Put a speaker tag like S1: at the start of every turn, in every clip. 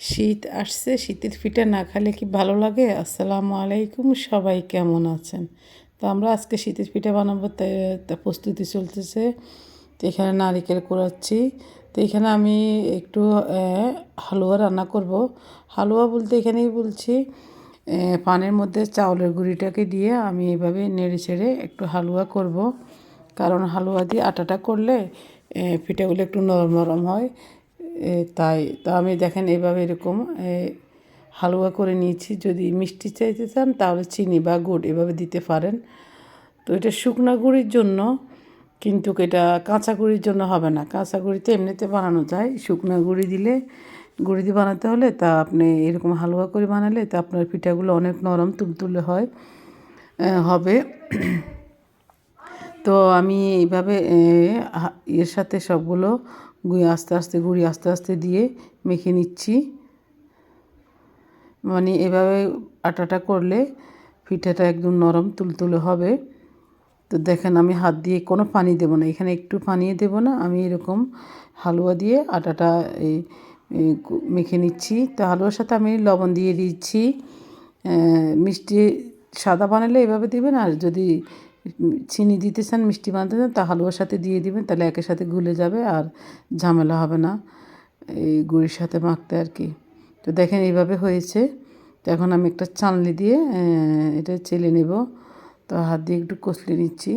S1: শীত আসছে, শীতের পিঠা না খেলে কি ভালো লাগে? আসসালামু আলাইকুম, সবাই কেমন আছেন? তো আমরা আজকে শীতের পিঠা বানাবো তা প্রস্তুতি চলতেছে, তো এখানে নারিকেল কুড়াচ্ছি। তো এখানে আমি একটু হালুয়া রান্না করব। হালুয়া বলতে এখানেই বলছি পানের মধ্যে চাউলের গুঁড়িটাকে দিয়ে আমি এভাবে নেড়ে ছেড়ে একটু হালুয়া করব। কারণ হালুয়া দিয়ে আটাটা করলে পিঠাগুলো একটু নরম নরম হয়। তাই, তো আমি দেখেন এভাবে এরকম হালুয়া করে নিয়েছি। যদি মিষ্টি চাইতে চান তাহলে চিনি বা গুড় এভাবে দিতে পারেন। তো এটা শুকনো গুঁড়ির জন্য, কিন্তু এটা কাঁচা গুঁড়ির জন্য হবে না। কাঁচা গুঁড়িতে এমনিতে বানানো যায়। শুকনো গুঁড়ি দিলে, গুঁড়ি দিয়ে বানাতে হলে তা আপনি এরকম হালুয়া করে বানালে তা আপনার পিঠাগুলো অনেক নরম, তুলতুলে হয়। হবে। তো আমি এইভাবে এর সাথে সবগুলো গুঁড়ি আস্তে আস্তে গুঁড়ি আস্তে আস্তে দিয়ে মেখে নিচ্ছি। মানে এভাবে আটাটা করলে পিঠাটা একদম নরম তুলতুলে হবে। তো দেখেন আমি হাত দিয়ে কোনো পানি দেবো না, এখানে একটু পানিও দেবো না, আমি এরকম হালুয়া দিয়ে আটাটা এই মেখে নিচ্ছি। তো হালুয়ার সাথে আমি লবণ দিয়ে দিচ্ছি। মিষ্টি সাদা বানালে এভাবে দিবেন, আর যদি চিনি দিতে চান মিষ্টি বানাতে চান তা হালুয়ার সাথে দিয়ে দিবেন, তাহলে একের সাথে গুলে যাবে আর ঝামেলা হবে না। এই গুড়ির সাথে মাখতে আর কি। তো দেখেন এইভাবে হয়েছে। তো এখন আমি একটা চালনি দিয়ে এটা চেলে নেব। তো হাত দিয়ে একটু কষলে নিচ্ছি।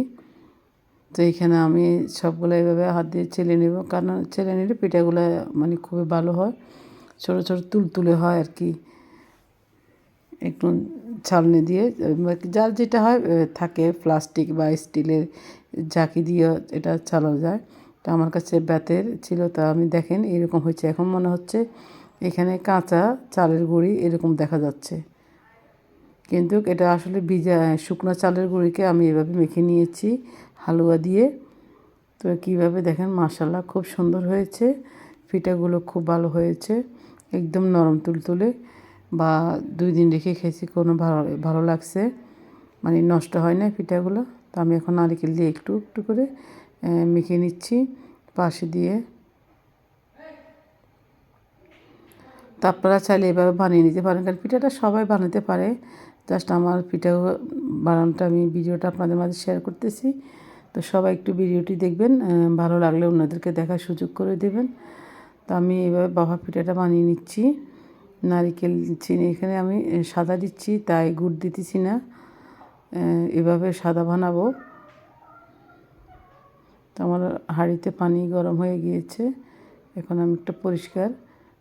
S1: তো এইখানে আমি সবগুলো এইভাবে হাত দিয়ে চেলে নেব। কারণ চেলে নিলে পিঠাগুলো মানে খুবই ভালো হয়। ছোটো ছোটো, তুলতুলে হয় আর কি। একটু ছালনি দিয়ে যার যেটা হয় থাকে প্লাস্টিক বা স্টিলের ঝাঁকি দিয়ে এটা চালানো যায়। তো আমার কাছে ব্যাতের ছিল, তা আমি দেখেন এরকম হয়েছে। এখন মনে হচ্ছে এখানে কাঁচা চালের গুঁড়ি এরকম দেখা যাচ্ছে। কিন্তু এটা আসলে ভিজা শুকনো চালের গুঁড়িকে আমি এভাবে মেখে নিয়েছি হালুয়া দিয়ে। তো কীভাবে দেখেন মাসাল্লাহ খুব সুন্দর হয়েছে। পিঠাগুলো খুব ভালো হয়েছে, একদম নরম তুলতুলে। বা দুই দিন রেখে খেয়েছি, কোনো ভালো ভালো লাগছে মানে নষ্ট হয় না পিঠাগুলো। তো আমি এখন নারিকেল দিয়ে একটু একটু করে মেখে নিচ্ছি, পাশে দিয়ে। তো আপনারা চাইলে এভাবে বানিয়ে নিতে পারেন, কারণ পিঠাটা সবাই বানাতে পারে। জাস্ট আমার পিঠা বানানোটা, আমি ভিডিওটা আপনাদের মাঝে শেয়ার করতেছি। তো সবাই একটু ভিডিওটি দেখবেন ভালো লাগলে অন্যদেরকে দেখার সুযোগ করে দেবেন। তো আমি এভাবে বাবা পিঠাটা বানিয়ে নিচ্ছি। নারিকেল, চিনি এখানে আমি সাদা দিচ্ছি, তাই গুড় দিতেছি না। এভাবে সাদা বানাবো। তো আমার হাঁড়িতে পানি গরম হয়ে গিয়েছে। এখন আমি একটা পরিষ্কার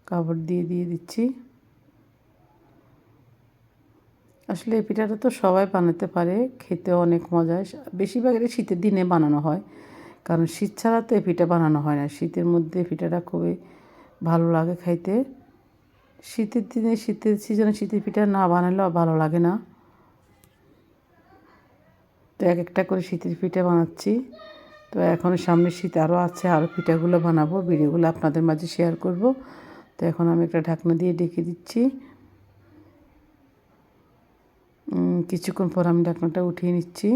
S1: কাপড় দিয়ে দিয়ে দিচ্ছি। আসলে এই পিঠাটা তো সবাই বানাতে পারে খেতে অনেক মজা। বেশিরভাগ এটা শীতের দিনে বানানো হয়। কারণ শীত ছাড়া তো এই পিঠা বানানো হয় না। শীতের মধ্যে পিঠাটা খুবই ভালো লাগে খাইতে। শীতের দিনে শীতের সিজনে শীতের পিঠা না বানালেও ভালো লাগে না। তো এক একটা করে শীতের পিঠা বানাচ্ছি। তো এখন সামনে শীত আরও আছে আরও পিঠাগুলো বানাবো, ভিডিওগুলো আপনাদের মাঝে শেয়ার করব। তো এখন আমি একটা ঢাকনা দিয়ে ডেকে দিচ্ছি। কিছুক্ষণ পর আমি ঢাকনাটা উঠিয়ে নিচ্ছি।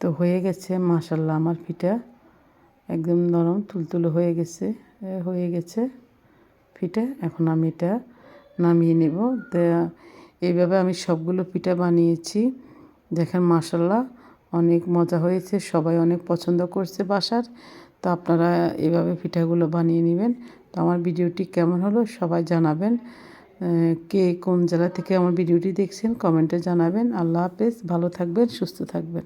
S1: তো হয়ে গেছে মাশাল্লাহ আমার পিঠা। একদম নরম, তুলতুলো হয়ে গেছে হয়ে গেছে পিঠা। এখন আমি এটা নামিয়ে নেব। এইভাবে আমি সবগুলো পিঠা বানিয়েছি। দেখেন মাশাল্লাহ, অনেক মজা হয়েছে। সবাই অনেক পছন্দ করছে বাসার। তো আপনারা এভাবে পিঠাগুলো বানিয়ে নেবেন। তো আমার ভিডিওটি কেমন হলো সবাই জানাবেন। কে কোন জেলা থেকে আমার ভিডিওটি দেখছেন কমেন্টে জানাবেন। আল্লাহ হাফেজ, ভালো থাকবেন, সুস্থ থাকবেন।